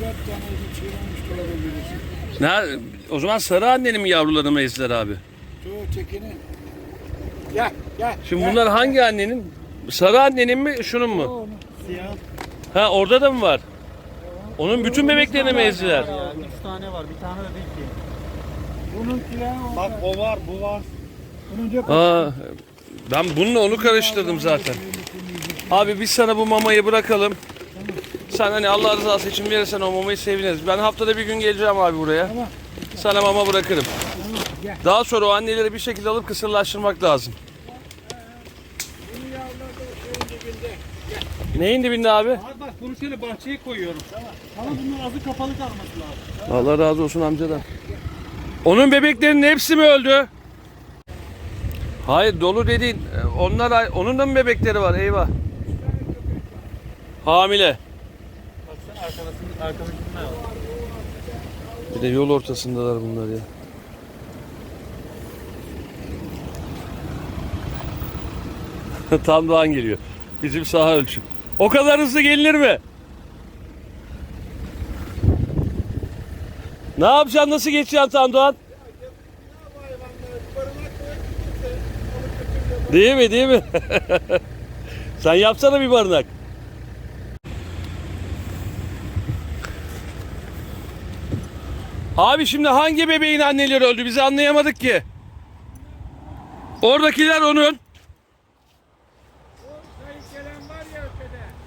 dört tane. Ne, o zaman sarı annenin mi yavrularını mı ezdiler abi? Şu tekini. Gel gel. Şimdi gel. bunlar hangi annenin? Sarı annenin mi şunun mu? onu. Siyah. Ha orada da mı var? Onun bütün bebeklerini mi ezdiler? Ya, üç tane var. Bir tane bebek ki. Bununkiler orada. Bak o var, bu var. Bunun Aa, ben bununla onu karıştırdım zaten. Abi biz sana bu mamayı bırakalım. Sen hani Allah rızası için verirsen o mamayı seviniriz. Ben haftada bir gün geleceğim abi buraya. Tamam. Sana mama bırakırım. Tamam gel. Daha sonra o anneleri bir şekilde alıp kısırlaştırmak lazım. Neyin dibinde abi? Abi bak bunu şöyle bahçeye koyuyorum. Tamam. Ama bunun ağzı kapalı kalması lazım. Allah razı olsun amcadan. Onun bebeklerinin hepsi mi öldü? Hayır dolu dediğin e, onlar onun da mı bebekleri var eyvah. Hamile. Bir de yol ortasındalar bunlar ya. Tam Doğan geliyor. Bizim saha ölçüm. O kadar hızlı gelinir mi? Ne yapacaksın? Nasıl geçeceksin Tam Doğan? Değil mi? Değil mi? Sen yapsana bir barınak. Abi şimdi hangi bebeğin anneleri öldü? Bizi anlayamadık ki. Oradakiler onun.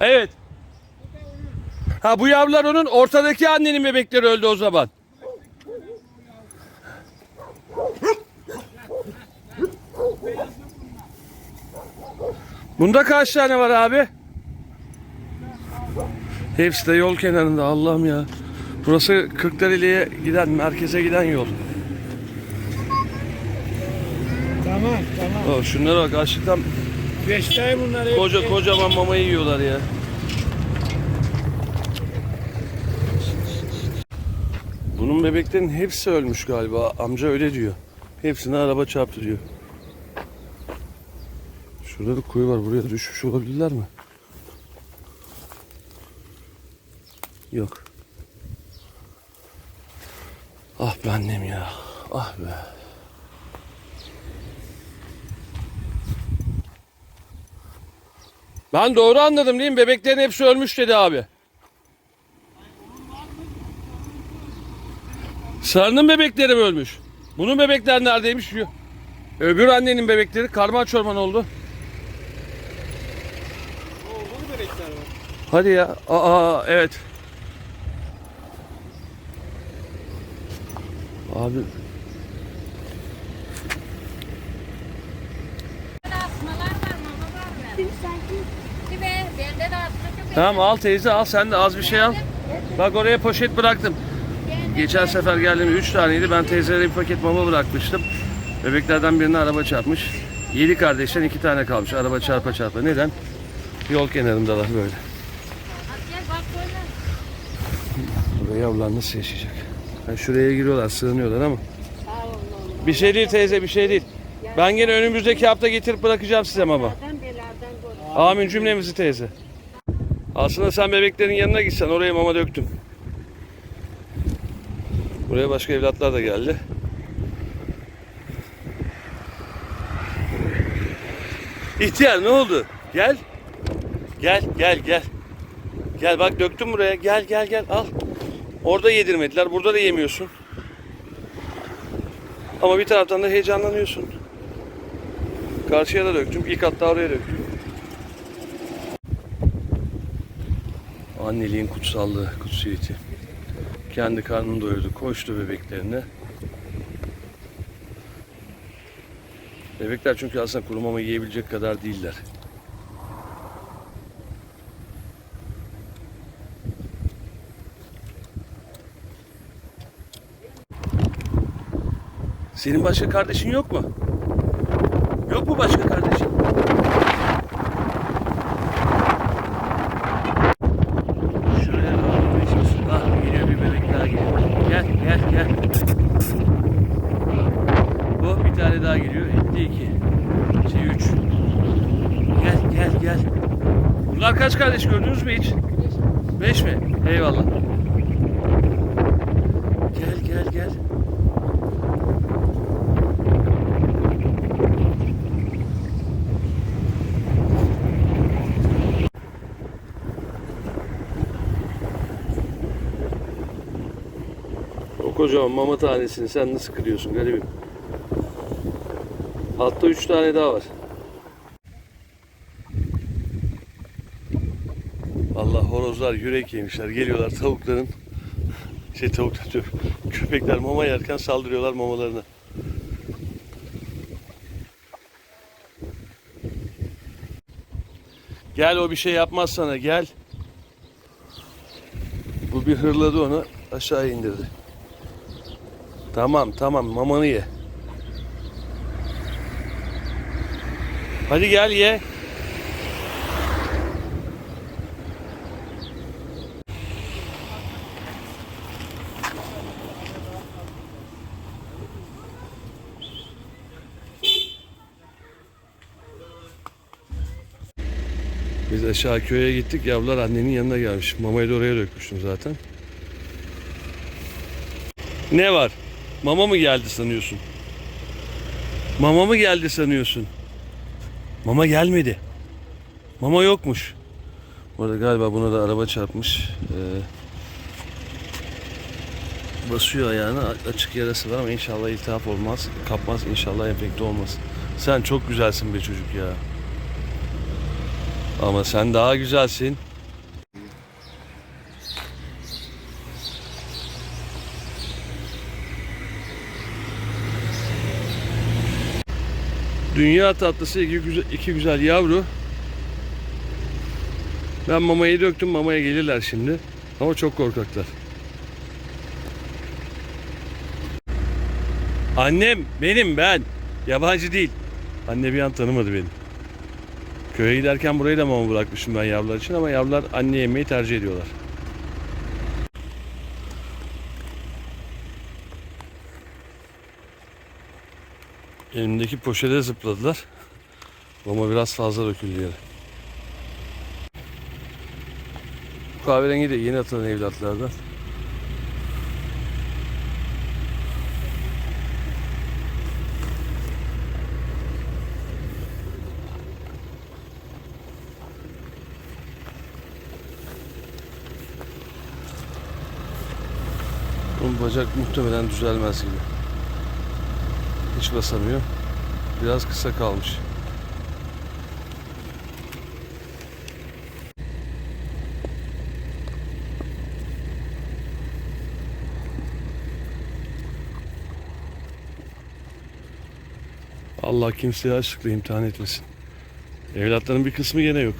Evet. Ha bu yavrular onun. Ortadaki annenin bebekleri öldü o zaman. Bunda kaç tane var abi? Hepsi de yol kenarında Allah'ım ya. Burası Kırklareli'ye giden, merkeze giden yol. Tamam tamam. Oh, şunlara bak açlıktan Beştay bunlar. hep- koca kocaman mamayı yiyorlar ya. Bunun bebeklerin hepsi ölmüş galiba. Amca öyle diyor. Hepsine araba çarptı diyor. Şurada bir kuyu var. Buraya düşmüş olabilirler mi? Yok. Ah be annem ya. Ah be. Ben doğru anladım değil mi? Bebeklerin hepsi ölmüş dedi abi. Sarının bebekleri mi ölmüş? Bunun bebekler neredeymiş? Öbür annenin bebekleri karman çorman oldu. Da bebekler var. Hadi ya. Aa evet. Abi Asmalar var, mama var mı? Gibi, bende de asma çok tamam al teyze al sen de az bir şey al. Bak oraya poşet bıraktım. Geçen sefer geldiğimde 3 taneydi. Ben teyzelere bir paket mama bırakmıştım. Bebeklerden birine araba çarpmış. 7 kardeşten 2 tane kalmış. Araba çarpa çarpa. Neden? Yol kenarındalar böyle. Burada yavrular nasıl yaşayacak? Yani şuraya giriyorlar, sığınıyorlar ama. Bir şey değil teyze, bir şey değil. Ben gene önümüzdeki hafta getirip bırakacağım size koru. Amin cümlemizi teyze. Aslında sen bebeklerin yanına gitsen oraya mama döktüm. Buraya başka evlatlar da geldi. İhtiyar ne oldu? Gel. Gel gel gel. Gel bak döktüm buraya. Gel gel gel al. Orada yedirmediler. Burada da yemiyorsun. Ama bir taraftan da heyecanlanıyorsun. Karşıya da döktüm. İlk hatta oraya döktüm. Anneliğin kutsallığı, kutsiyeti. Kendi karnını doyurdu, koştu bebeklerine. Bebekler çünkü aslında kuru mama yiyebilecek kadar değiller. Senin başka kardeşin yok mu? Yok mu başka kardeşin? Şuraya doğru geçiyorsun. Ah geliyor bir bebek daha geliyor. Gel gel gel. Bu bir tane daha geliyor. Etti iki. Şey üç. Gel gel gel. Bunlar kaç kardeş gördünüz mü hiç? Beş mi? Eyvallah. Gel gel gel. O kocaman mama tanesini sen nasıl kırıyorsun garibim? Hatta üç tane daha var. Allah horozlar yürek yemişler. Geliyorlar tavukların şey tavuklar diyorum. Köpekler mama yerken saldırıyorlar mamalarına. Gel o bir şey yapmaz sana gel. Bu bir hırladı onu aşağı indirdi. Tamam tamam mamanı ye. Hadi gel ye. Biz aşağı köye gittik. Yavrular annenin yanına gelmiş. Mamayı da oraya dökmüştüm zaten. Ne var? Mama mı geldi sanıyorsun? Mama mı geldi sanıyorsun? Mama gelmedi. Mama yokmuş. Bu arada galiba buna da araba çarpmış. Ee, basıyor ayağına. Açık yarası var ama inşallah iltihap olmaz. Kapmaz. inşallah enfekte olmaz. Sen çok güzelsin be çocuk ya. Ama sen daha güzelsin. Dünya tatlısı iki güzel, iki güzel yavru. Ben mamayı döktüm. Mamaya gelirler şimdi. Ama çok korkaklar. Annem benim ben. Yabancı değil. Anne bir an tanımadı beni. Köye giderken burayı da mama bırakmışım ben yavrular için ama yavrular anne yemeği tercih ediyorlar. Elimdeki poşete zıpladılar. Mama biraz fazla döküldü yere. Bu kahverengi de yeni atılan evlatlardan. Bunun bacak muhtemelen düzelmez gibi. Hiç basamıyor. Biraz kısa kalmış. Allah kimseyi açlıkla imtihan etmesin. Evlatların bir kısmı gene yok.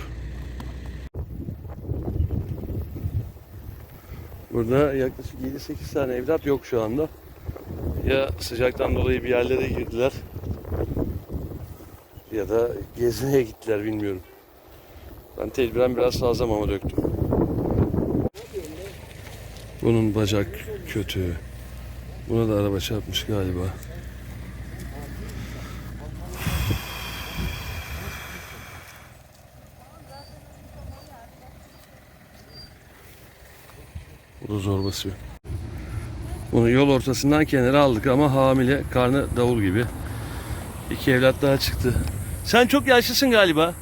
Burada yaklaşık 7-8 tane evlat yok şu anda. Ya sıcaktan dolayı bir yerlere girdiler ya da gezmeye gittiler bilmiyorum. Ben tedbiren biraz fazla mama döktüm. Bunun bacak kötü. Buna da araba çarpmış galiba. Bu da zor basıyor. Bunu yol ortasından kenara aldık ama hamile, karnı davul gibi. İki evlat daha çıktı. Sen çok yaşlısın galiba.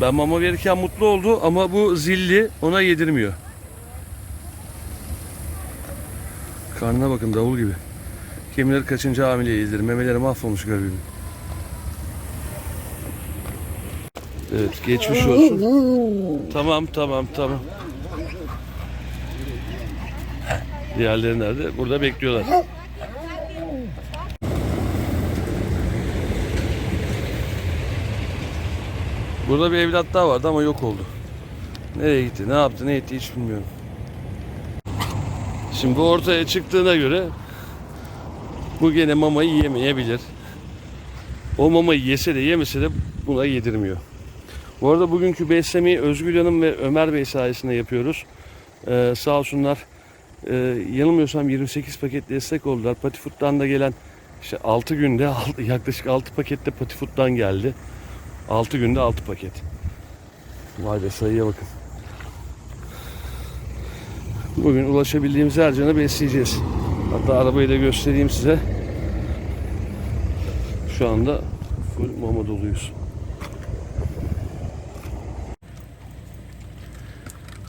Ben mama verirken mutlu oldu ama bu zilli ona yedirmiyor. Karnına bakın davul gibi. Kimileri kaçıncı hamile yedir. Memeleri mahvolmuş garibim. Evet geçmiş olsun. Tamam tamam tamam. Diğerleri nerede? Burada bekliyorlar. Burada bir evlat daha vardı ama yok oldu. Nereye gitti, ne yaptı, ne etti hiç bilmiyorum. Şimdi bu ortaya çıktığına göre bu gene mamayı yemeyebilir. O mamayı yese de yemese de buna yedirmiyor. Bu arada bugünkü beslemeyi Özgül Hanım ve Ömer Bey sayesinde yapıyoruz. Ee, sağ olsunlar e, yanılmıyorsam 28 paket destek oldular. Patifood'dan da gelen işte 6 günde yaklaşık 6 pakette Patifood'dan geldi. 6 günde 6 paket. Vay be sayıya bakın. Bugün ulaşabildiğimiz her canı besleyeceğiz. Hatta arabayı da göstereyim size. Şu anda full mama doluyuz.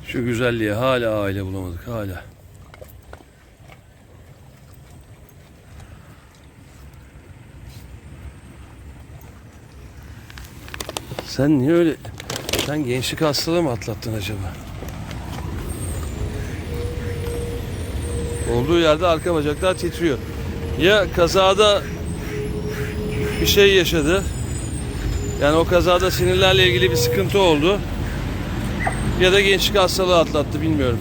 Şu güzelliğe hala aile bulamadık hala. Sen niye öyle sen gençlik hastalığı mı atlattın acaba? Olduğu yerde arka bacaklar titriyor. Ya kazada bir şey yaşadı. Yani o kazada sinirlerle ilgili bir sıkıntı oldu. Ya da gençlik hastalığı atlattı bilmiyorum.